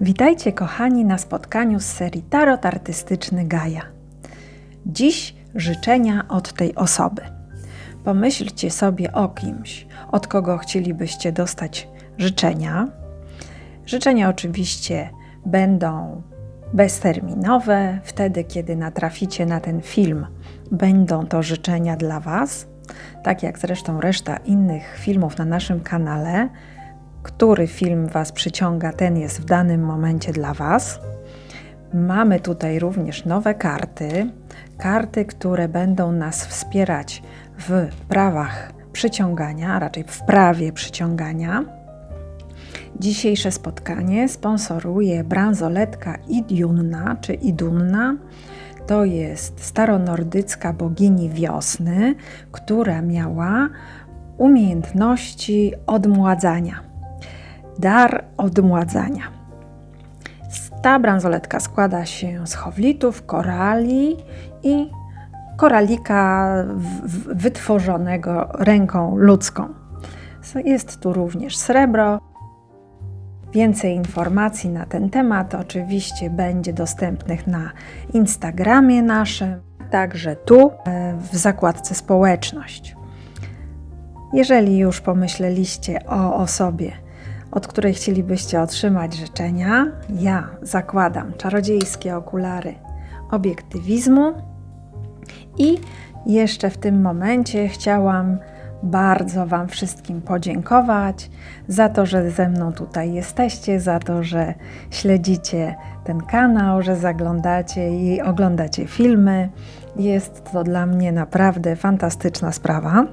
Witajcie kochani na spotkaniu z serii Tarot Artystyczny Gaja. Dziś życzenia od tej osoby. Pomyślcie sobie o kimś, od kogo chcielibyście dostać życzenia. Życzenia oczywiście będą bezterminowe. Wtedy, kiedy natraficie na ten film, będą to życzenia dla Was. Tak jak zresztą reszta innych filmów na naszym kanale, który film Was przyciąga, ten jest w danym momencie dla Was. Mamy tutaj również nowe karty, karty, które będą nas wspierać w prawach przyciągania, a raczej w prawie przyciągania. Dzisiejsze spotkanie sponsoruje bransoletka Idunna czy Idunna. To jest staronordycka bogini wiosny, która miała umiejętności odmładzania dar odmładzania. Ta bransoletka składa się z chowlitów, korali i koralika wytworzonego ręką ludzką. Jest tu również srebro. Więcej informacji na ten temat oczywiście będzie dostępnych na Instagramie naszym, także tu e, w zakładce społeczność. Jeżeli już pomyśleliście o osobie, od której chcielibyście otrzymać życzenia, ja zakładam czarodziejskie okulary obiektywizmu i jeszcze w tym momencie chciałam bardzo Wam wszystkim podziękować za to, że ze mną tutaj jesteście, za to, że śledzicie ten kanał, że zaglądacie i oglądacie filmy. Jest to dla mnie naprawdę fantastyczna sprawa.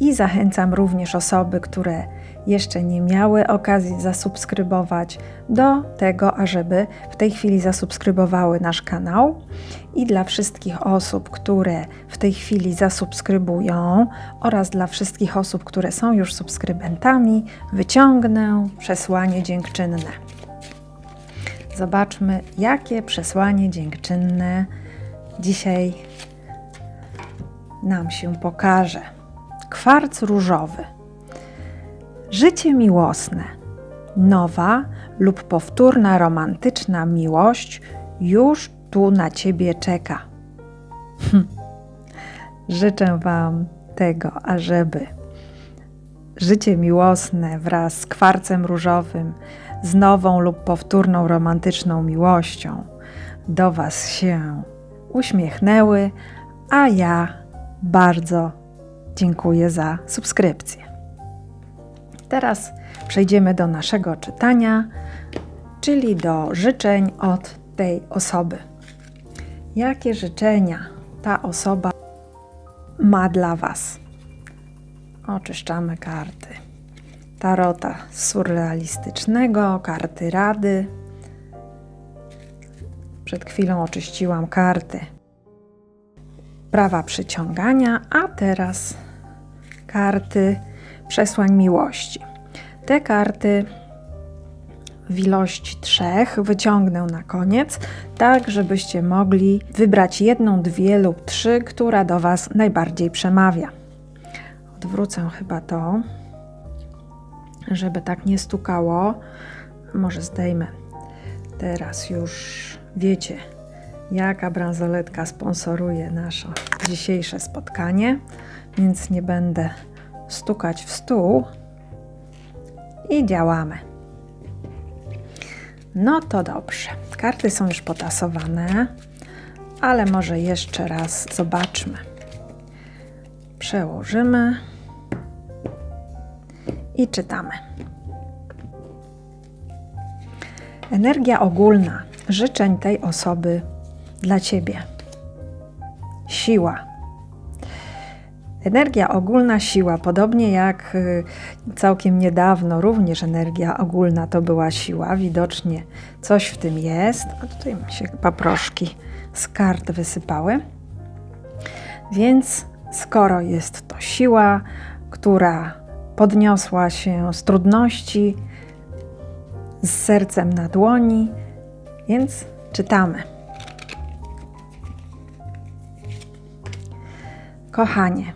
I zachęcam również osoby, które jeszcze nie miały okazji zasubskrybować, do tego, ażeby w tej chwili zasubskrybowały nasz kanał. I dla wszystkich osób, które w tej chwili zasubskrybują, oraz dla wszystkich osób, które są już subskrybentami, wyciągnę przesłanie dziękczynne. Zobaczmy, jakie przesłanie dziękczynne dzisiaj nam się pokaże. Kwarc różowy. Życie miłosne. Nowa lub powtórna romantyczna miłość już tu na ciebie czeka. Hm. Życzę Wam tego, ażeby życie miłosne wraz z kwarcem różowym, z nową lub powtórną romantyczną miłością do Was się uśmiechnęły, a ja bardzo dziękuję za subskrypcję. Teraz przejdziemy do naszego czytania, czyli do życzeń od tej osoby. Jakie życzenia ta osoba ma dla Was? Oczyszczamy karty. Tarota surrealistycznego, karty rady. Przed chwilą oczyściłam karty prawa przyciągania, a teraz karty przesłań miłości. Te karty w ilości trzech wyciągnę na koniec, tak żebyście mogli wybrać jedną, dwie lub trzy, która do Was najbardziej przemawia. Odwrócę chyba to, żeby tak nie stukało. Może zdejmę. Teraz już wiecie, jaka bransoletka sponsoruje nasze dzisiejsze spotkanie, więc nie będę stukać w stół i działamy. No to dobrze. Karty są już potasowane, ale może jeszcze raz zobaczmy. Przełożymy i czytamy. Energia ogólna życzeń tej osoby dla Ciebie. Siła Energia ogólna, siła, podobnie jak y, całkiem niedawno również energia ogólna to była siła, widocznie coś w tym jest. A tutaj mi się paproszki z kart wysypały. Więc skoro jest to siła, która podniosła się z trudności, z sercem na dłoni, więc czytamy. Kochanie,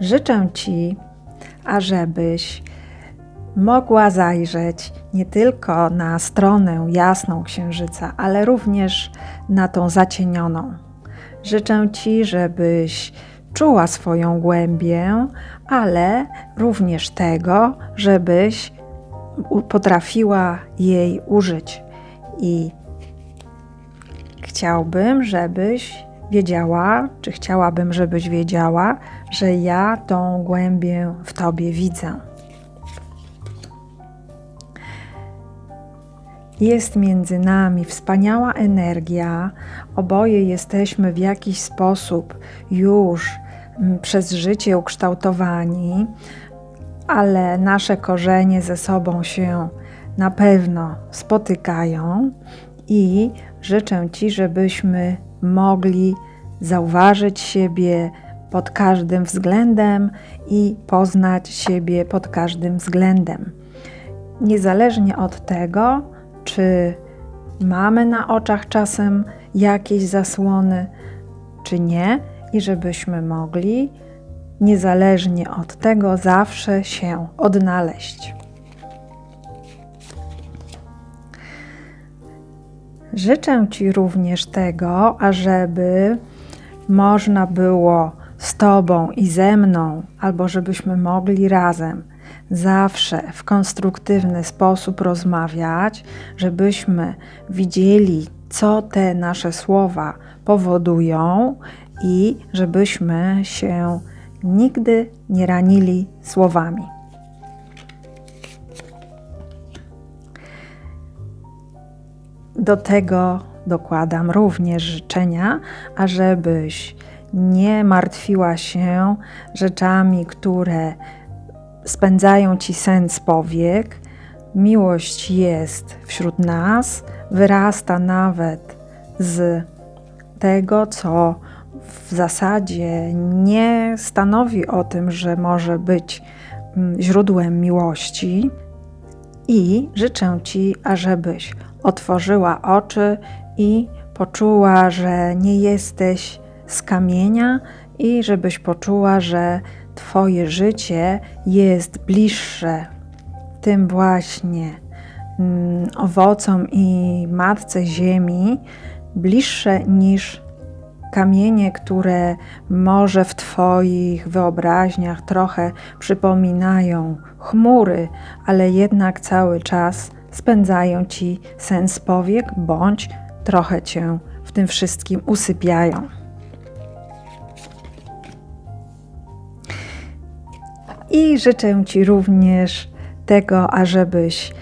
Życzę Ci, ażebyś mogła zajrzeć nie tylko na stronę jasną księżyca, ale również na tą zacienioną. Życzę Ci, żebyś czuła swoją głębię, ale również tego, żebyś potrafiła jej użyć. I chciałbym, żebyś wiedziała, czy chciałabym, żebyś wiedziała, że ja tą głębię w Tobie widzę. Jest między nami wspaniała energia, oboje jesteśmy w jakiś sposób już mm, przez życie ukształtowani, ale nasze korzenie ze sobą się na pewno spotykają i życzę Ci, żebyśmy mogli zauważyć siebie pod każdym względem i poznać siebie pod każdym względem. Niezależnie od tego, czy mamy na oczach czasem jakieś zasłony, czy nie, i żebyśmy mogli niezależnie od tego zawsze się odnaleźć. Życzę Ci również tego, ażeby można było z Tobą i ze mną, albo żebyśmy mogli razem zawsze w konstruktywny sposób rozmawiać, żebyśmy widzieli, co te nasze słowa powodują i żebyśmy się nigdy nie ranili słowami. Do tego dokładam również życzenia, ażebyś nie martwiła się rzeczami, które spędzają ci sens powiek. Miłość jest wśród nas, wyrasta nawet z tego, co w zasadzie nie stanowi o tym, że może być mm, źródłem miłości. I życzę Ci, ażebyś otworzyła oczy i poczuła, że nie jesteś z kamienia i żebyś poczuła, że Twoje życie jest bliższe tym właśnie mm, owocom i matce ziemi, bliższe niż kamienie, które może w Twoich wyobraźniach trochę przypominają chmury, ale jednak cały czas spędzają Ci sens powiek bądź trochę Cię w tym wszystkim usypiają. I życzę Ci również tego, ażebyś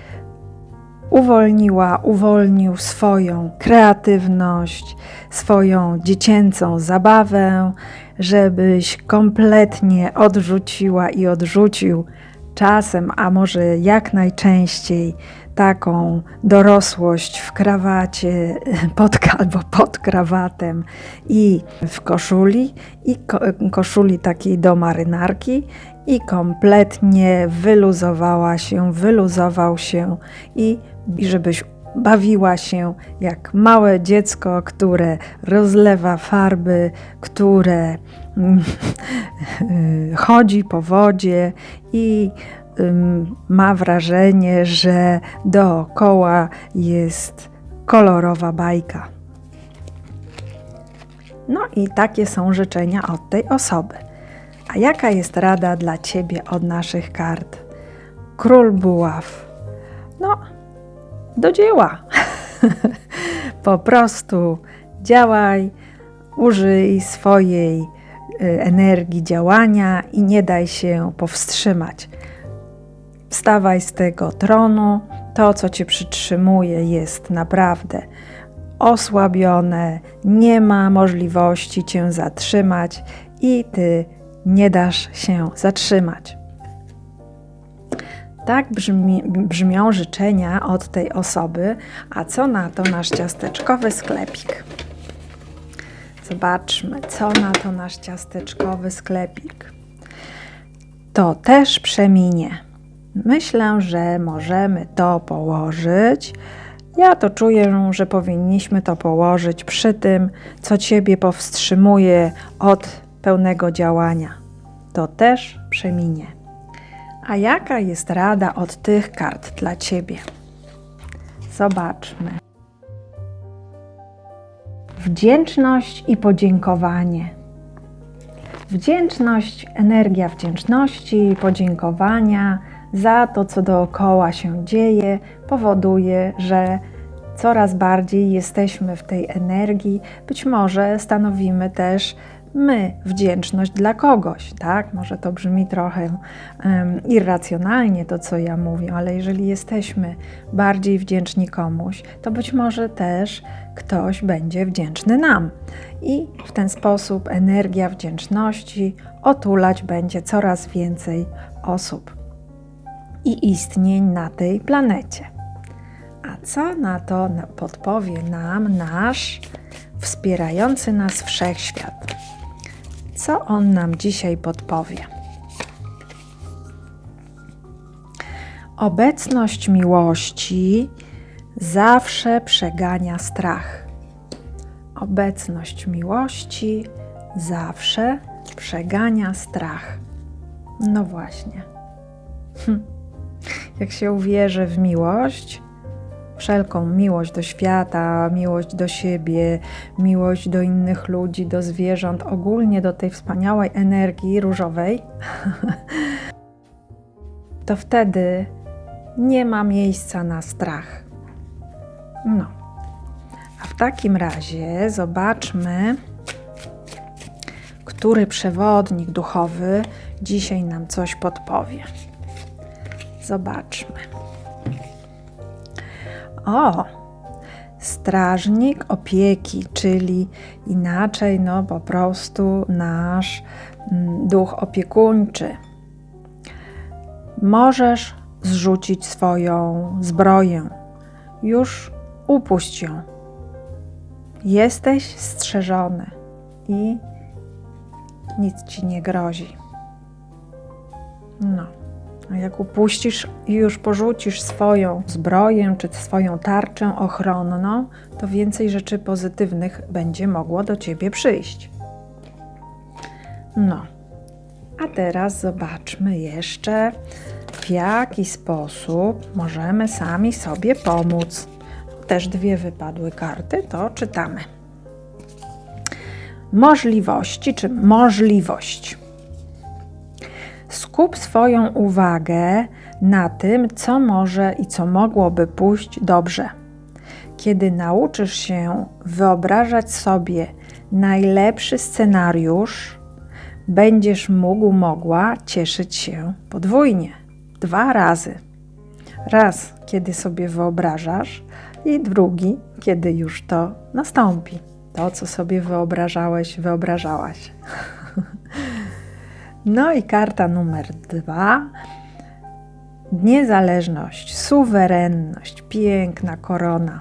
uwolniła, uwolnił swoją kreatywność, swoją dziecięcą zabawę, żebyś kompletnie odrzuciła i odrzucił czasem, a może jak najczęściej, taką dorosłość w krawacie pod, albo pod krawatem i w koszuli, i ko, koszuli takiej do marynarki, i kompletnie wyluzowała się, wyluzował się i, i żebyś bawiła się jak małe dziecko, które rozlewa farby, które chodzi po wodzie i ma wrażenie, że dookoła jest kolorowa bajka. No i takie są życzenia od tej osoby. A jaka jest rada dla Ciebie od naszych kart? Król Buław. No, do dzieła. po prostu działaj, użyj swojej y, energii działania i nie daj się powstrzymać. Wstawaj z tego tronu. To, co cię przytrzymuje, jest naprawdę osłabione, nie ma możliwości cię zatrzymać i ty nie dasz się zatrzymać. Tak brzmi, brzmią życzenia od tej osoby, a co na to nasz ciasteczkowy sklepik? Zobaczmy, co na to nasz ciasteczkowy sklepik. To też przeminie. Myślę, że możemy to położyć. Ja to czuję, że powinniśmy to położyć przy tym, co Ciebie powstrzymuje od pełnego działania. To też przeminie. A jaka jest rada od tych kart dla Ciebie? Zobaczmy. Wdzięczność i podziękowanie. Wdzięczność, energia wdzięczności podziękowania za to, co dookoła się dzieje, powoduje, że coraz bardziej jesteśmy w tej energii. Być może stanowimy też my wdzięczność dla kogoś, tak? Może to brzmi trochę um, irracjonalnie to, co ja mówię, ale jeżeli jesteśmy bardziej wdzięczni komuś, to być może też ktoś będzie wdzięczny nam. I w ten sposób energia wdzięczności otulać będzie coraz więcej osób i istnień na tej planecie. A co na to podpowie nam nasz wspierający nas wszechświat? Co on nam dzisiaj podpowie? Obecność miłości zawsze przegania strach. Obecność miłości zawsze przegania strach. No właśnie. Hm. Jak się uwierzy w miłość, wszelką miłość do świata, miłość do siebie, miłość do innych ludzi, do zwierząt, ogólnie do tej wspaniałej energii różowej, to wtedy nie ma miejsca na strach. No. A w takim razie zobaczmy, który przewodnik duchowy dzisiaj nam coś podpowie. Zobaczmy. O, strażnik opieki, czyli inaczej, no po prostu nasz mm, duch opiekuńczy. Możesz zrzucić swoją zbroję. Już upuść ją. Jesteś strzeżony i nic ci nie grozi. No. Jak upuścisz i już porzucisz swoją zbroję czy swoją tarczę ochronną, to więcej rzeczy pozytywnych będzie mogło do ciebie przyjść. No, a teraz zobaczmy jeszcze, w jaki sposób możemy sami sobie pomóc. Też dwie wypadły karty, to czytamy. Możliwości czy możliwość. Skup swoją uwagę na tym, co może i co mogłoby pójść dobrze. Kiedy nauczysz się wyobrażać sobie najlepszy scenariusz, będziesz mógł, mogła cieszyć się podwójnie, dwa razy. Raz, kiedy sobie wyobrażasz, i drugi, kiedy już to nastąpi. To, co sobie wyobrażałeś, wyobrażałaś. No i karta numer dwa. Niezależność, suwerenność, piękna korona.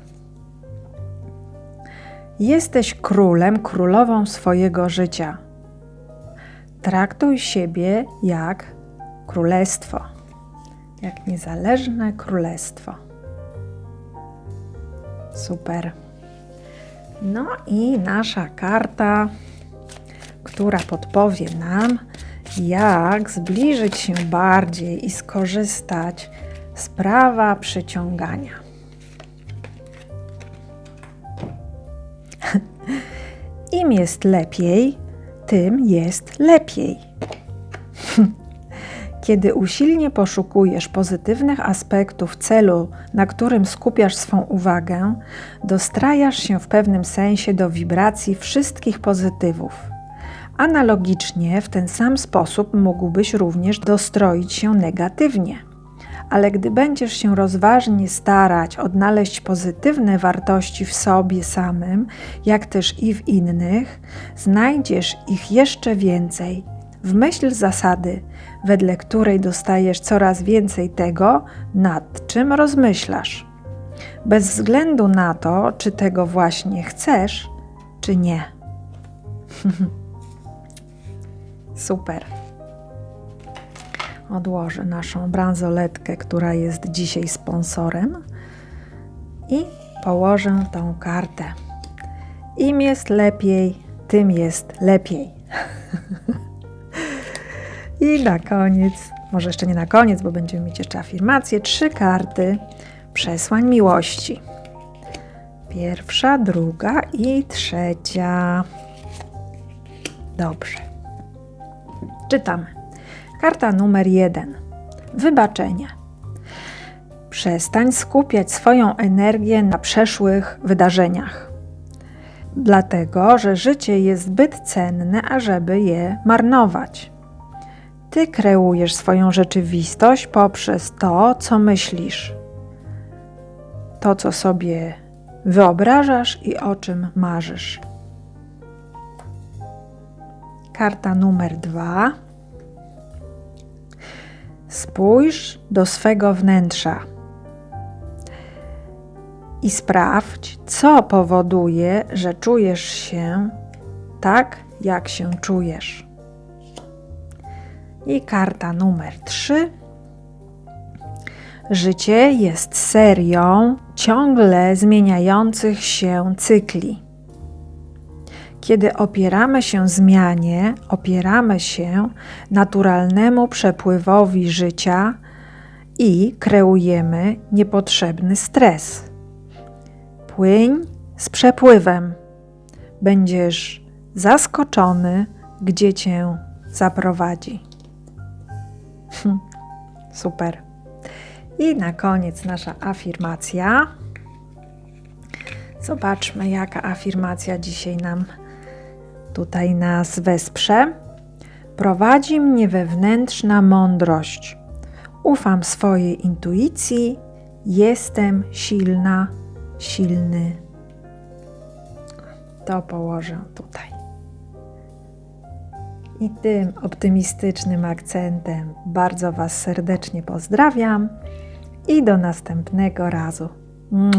Jesteś królem, królową swojego życia. Traktuj siebie jak królestwo, jak niezależne królestwo. Super. No i nasza karta, która podpowie nam, jak zbliżyć się bardziej i skorzystać z prawa przyciągania. Im jest lepiej, tym jest lepiej. Kiedy usilnie poszukujesz pozytywnych aspektów celu, na którym skupiasz swą uwagę, dostrajasz się w pewnym sensie do wibracji wszystkich pozytywów. Analogicznie, w ten sam sposób mógłbyś również dostroić się negatywnie. Ale gdy będziesz się rozważnie starać odnaleźć pozytywne wartości w sobie samym, jak też i w innych, znajdziesz ich jeszcze więcej. W myśl zasady, wedle której dostajesz coraz więcej tego, nad czym rozmyślasz. Bez względu na to, czy tego właśnie chcesz, czy nie. Super. Odłożę naszą bransoletkę, która jest dzisiaj sponsorem i położę tą kartę. Im jest lepiej, tym jest lepiej. I na koniec może jeszcze nie na koniec, bo będziemy mieć jeszcze afirmacje. Trzy karty przesłań miłości. Pierwsza, druga i trzecia. Dobrze. Czytamy. Karta numer jeden. Wybaczenie. Przestań skupiać swoją energię na przeszłych wydarzeniach. Dlatego, że życie jest zbyt cenne, ażeby je marnować. Ty kreujesz swoją rzeczywistość poprzez to, co myślisz, to, co sobie wyobrażasz i o czym marzysz. Karta numer dwa. Spójrz do swego wnętrza i sprawdź, co powoduje, że czujesz się tak, jak się czujesz. I karta numer 3. Życie jest serią ciągle zmieniających się cykli. Kiedy opieramy się zmianie, opieramy się naturalnemu przepływowi życia i kreujemy niepotrzebny stres. Płyń z przepływem. Będziesz zaskoczony, gdzie cię zaprowadzi. Hm, Super. I na koniec nasza afirmacja. Zobaczmy, jaka afirmacja dzisiaj nam tutaj nas wesprze. Prowadzi mnie wewnętrzna mądrość. Ufam swojej intuicji, jestem silna, silny. To położę tutaj. I tym optymistycznym akcentem bardzo Was serdecznie pozdrawiam i do następnego razu. Mm.